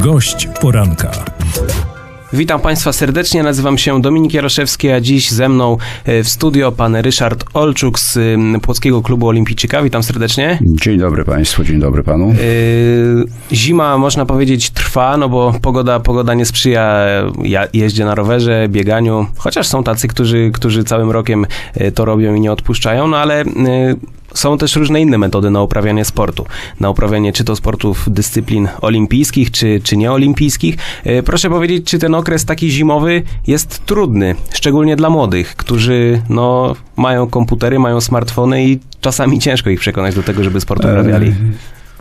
Gość poranka. Witam Państwa serdecznie, nazywam się Dominik Jaroszewski, a dziś ze mną e, w studio pan Ryszard Olczuk z Płockiego Klubu Olimpijczyka. Witam serdecznie. Dzień dobry Państwu, dzień dobry Panu. Yy, Zima, można powiedzieć, trwa, no bo pogoda, pogoda nie sprzyja ja- jeździe na rowerze, bieganiu, chociaż są tacy, którzy, którzy całym rokiem e, to robią i nie odpuszczają, no ale są też różne inne metody na uprawianie sportu. Na uprawianie czy to sportów dyscyplin olimpijskich, czy, czy nieolimpijskich. Yy, Proszę powiedzieć, czy ten okres taki zimowy jest trudny, szczególnie dla młodych, którzy no, mają komputery, mają smartfony i czasami ciężko ich przekonać do tego, żeby sport uprawiali.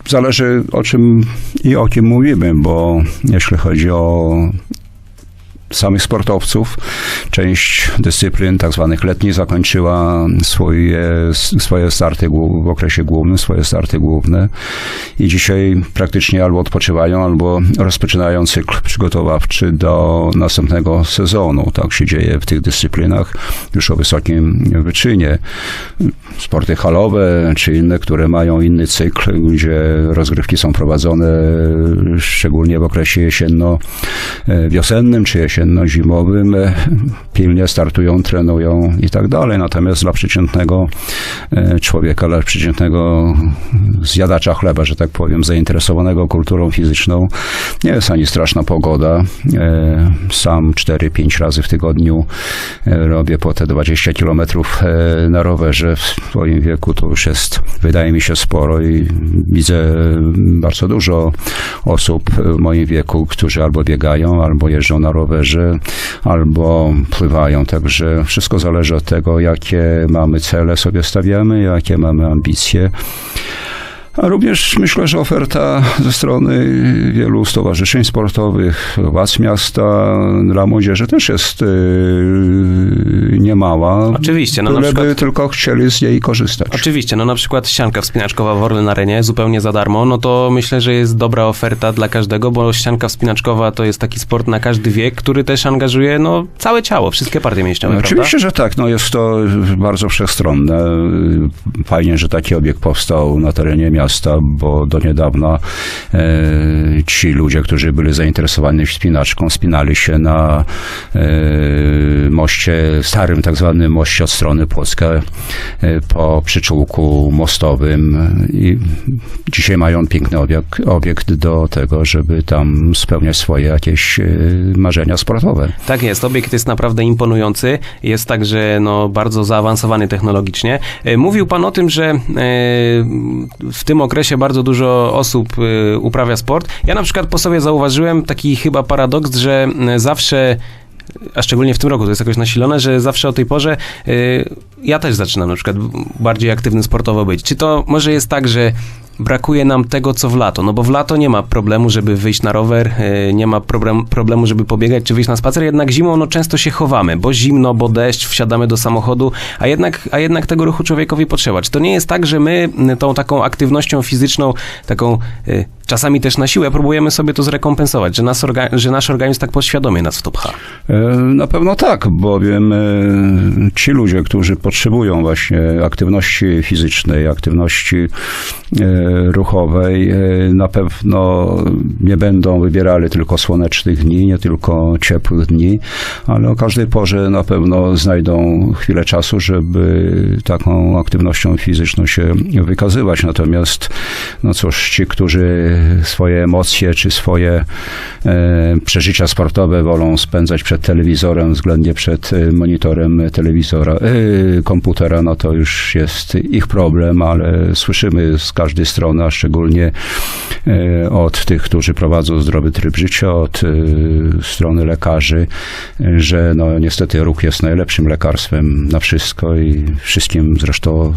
Zależy o czym i o kim mówimy, bo jeśli chodzi o samych sportowców, część dyscyplin tak zwanych letnich zakończyła swoje, swoje starty w okresie głównym, swoje starty główne i dzisiaj praktycznie albo odpoczywają, albo rozpoczynają cykl przygotowawczy do następnego sezonu. Tak się dzieje w tych dyscyplinach już o wysokim wyczynie. Sporty halowe czy inne, które mają inny cykl, gdzie rozgrywki są prowadzone szczególnie w okresie jesienno-wiosennym czy jesienno-zimowym, e, pilnie startują, trenują i tak dalej. Natomiast dla przeciętnego e, człowieka, dla przeciętnego zjadacza chleba, że tak powiem, zainteresowanego kulturą fizyczną, nie jest ani straszna pogoda. E, Sam 4-5 razy w tygodniu robię po te 20 kilometrów na rowerze. W swoim wieku to już jest, wydaje mi się, sporo i widzę bardzo dużo osób w moim wieku, którzy albo biegają, albo jeżdżą na rowerze, albo pływają. Także wszystko zależy od tego, jakie mamy cele sobie stawiamy, jakie mamy ambicje. A również myślę, że oferta ze strony wielu stowarzyszeń sportowych, władz miasta dla młodzieży też jest yy, niemała. Oczywiście, no na Byleby przykład- tylko chcieli z niej korzystać. Oczywiście, no na przykład ścianka wspinaczkowa w Orlen Arenie zupełnie za darmo, no to myślę, że jest dobra oferta dla każdego, bo ścianka wspinaczkowa to jest taki sport na każdy wiek, który też angażuje no całe ciało, wszystkie partie mięśniowe, No, oczywiście, że tak. No jest to bardzo wszechstronne. Fajnie, że taki obiekt powstał na terenie miasta, bo do niedawna e, ci ludzie, którzy byli zainteresowani wspinaczką, spinali się na e, moście, starym tak zwanym moście od strony Płocka e, po przyczółku mostowym i dzisiaj mają piękny obiekt, obiekt do tego, żeby tam spełniać swoje jakieś e, marzenia sportowe. Tak jest, obiekt jest naprawdę imponujący, jest także no, bardzo zaawansowany technologicznie. E, Mówił pan o tym, że e, w tym okresie bardzo dużo osób e, uprawia sport. Ja na przykład po sobie zauważyłem taki chyba paradoks, że e, zawsze a szczególnie w tym roku to jest jakoś nasilone, że zawsze o tej porze y, ja też zaczynam na przykład bardziej aktywny sportowo być. Czy to może jest tak, że brakuje nam tego, co w lato? No bo w lato nie ma problemu, żeby wyjść na rower, y, nie ma problem, problemu, żeby pobiegać czy wyjść na spacer, jednak zimą no często się chowamy, bo zimno, bo deszcz, wsiadamy do samochodu, a jednak, a jednak tego ruchu człowiekowi potrzeba. Czy to nie jest tak, że my y, tą taką aktywnością fizyczną, taką y, czasami też na siłę próbujemy sobie to zrekompensować, że, nas orga- że nasz organizm tak podświadomie nas w to pcha? E, Na pewno tak, bowiem e, ci ludzie, którzy potrzebują właśnie aktywności fizycznej, aktywności e, ruchowej, e, na pewno nie będą wybierali tylko słonecznych dni, nie tylko ciepłych dni, ale o każdej porze na pewno znajdą chwilę czasu, żeby taką aktywnością fizyczną się wykazywać. Natomiast, no cóż, ci, którzy swoje emocje czy swoje e, przeżycia sportowe wolą spędzać przed telewizorem, względnie przed e, monitorem telewizora, e, komputera, no to już jest ich problem, ale słyszymy z każdej strony, a szczególnie e, od tych, którzy prowadzą zdrowy tryb życia, od e, strony lekarzy, że no niestety ruch jest najlepszym lekarstwem na wszystko i wszystkim zresztą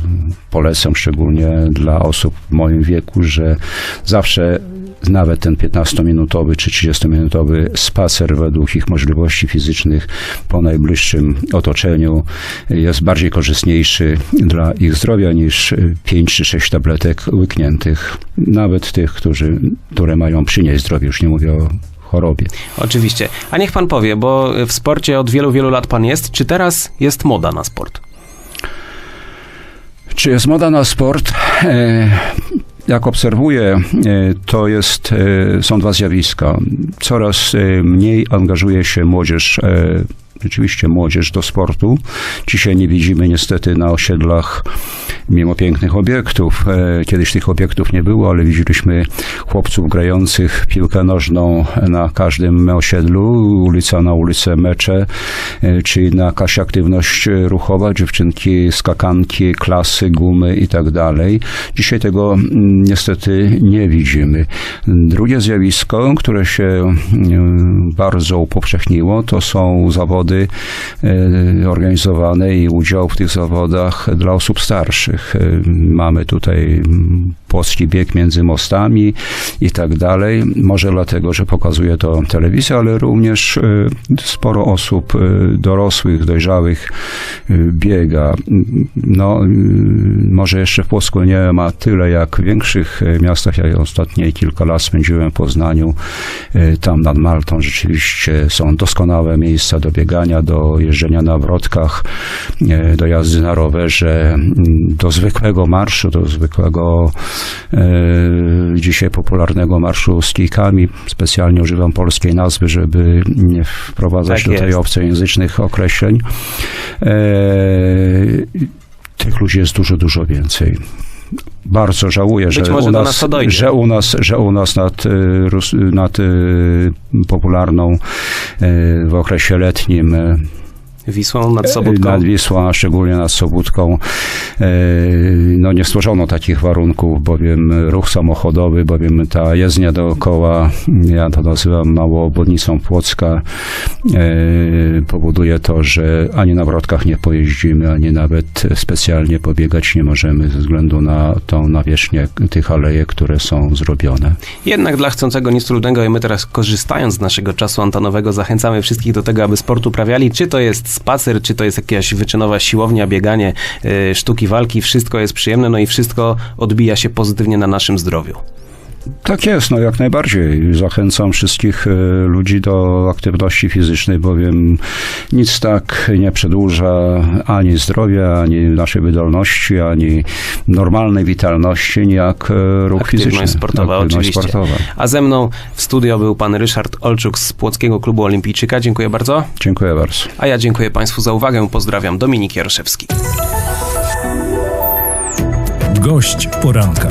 polecam, szczególnie dla osób w moim wieku, że zawsze nawet ten 15-minutowy czy 30-minutowy spacer według ich możliwości fizycznych po najbliższym otoczeniu jest bardziej korzystniejszy dla ich zdrowia niż 5 czy 6 tabletek łykniętych, nawet tych, którzy, które mają przynieść zdrowie, już nie mówię o chorobie. Oczywiście. A niech pan powie, bo w sporcie od wielu, wielu lat pan jest. Czy teraz jest moda na sport? Czy jest moda na sport? Jak obserwuję, e, to jest, e, są dwa zjawiska. Coraz e, mniej angażuje się młodzież rzeczywiście młodzież do sportu. Dzisiaj nie widzimy niestety na osiedlach, mimo pięknych obiektów. E, Kiedyś tych obiektów nie było, ale widzieliśmy chłopców grających piłkę nożną na każdym osiedlu, ulica na ulicę, mecze, e, czy jakaś aktywność ruchowa, dziewczynki, skakanki, klasy, gumy i tak dalej. Dzisiaj tego mm, niestety nie widzimy. Drugie zjawisko, które się mm, bardzo upowszechniło, to są zawody e, organizowane i udział w tych zawodach dla osób starszych. E, Mamy tutaj płocki bieg między mostami i tak dalej. Może dlatego, że pokazuje to telewizja, ale również e, sporo osób e, dorosłych, dojrzałych e, biega. No, może jeszcze w Płocku nie ma tyle jak w większych miastach. Ja ostatnie kilka lat spędziłem w Poznaniu, tam nad Maltą. Rzeczywiście są doskonałe miejsca do biegania, do jeżdżenia na wrotkach, do jazdy na rowerze, do zwykłego marszu, do zwykłego dzisiaj popularnego marszu z kijkami. Specjalnie używam polskiej nazwy, żeby nie wprowadzać Tak tutaj jest. obcojęzycznych określeń. E, tych ludzi jest dużo, dużo więcej. Bardzo żałuję, Być że u do nas, nas że u nas, że u nas nad, y, nad y, popularną y, w okresie letnim Wisłą nad Sobótką. nad Wisłą, a szczególnie nad Sobótką, e, no nie stworzono takich warunków, bowiem ruch samochodowy, bowiem ta jezdnia dookoła, ja to nazywam małą obwodnicą Płocka, e, powoduje to, że ani na wrotkach nie pojeździmy, ani nawet specjalnie pobiegać nie możemy ze względu na tą nawierzchnię tych alejek, które są zrobione. Jednak dla chcącego nic trudnego i my teraz korzystając z naszego czasu antenowego zachęcamy wszystkich do tego, aby sport uprawiali. Czy to jest spacer, czy to jest jakaś wyczynowa siłownia, bieganie, y, sztuki walki, wszystko jest przyjemne, no i wszystko odbija się pozytywnie na naszym zdrowiu. Tak jest, no jak najbardziej. Zachęcam wszystkich e, ludzi do aktywności fizycznej, bowiem nic tak nie przedłuża ani zdrowia, ani naszej wydolności, ani normalnej witalności, jak e, ruch Aktywność fizyczny. sportowa, Aktywność oczywiście. sportowa. A ze mną w studio był pan Ryszard Olczuk z Płockiego Klubu Olimpijczyka. Dziękuję bardzo. Dziękuję bardzo. A ja dziękuję Państwu za uwagę. Pozdrawiam. Dominik Jaroszewski. Gość poranka.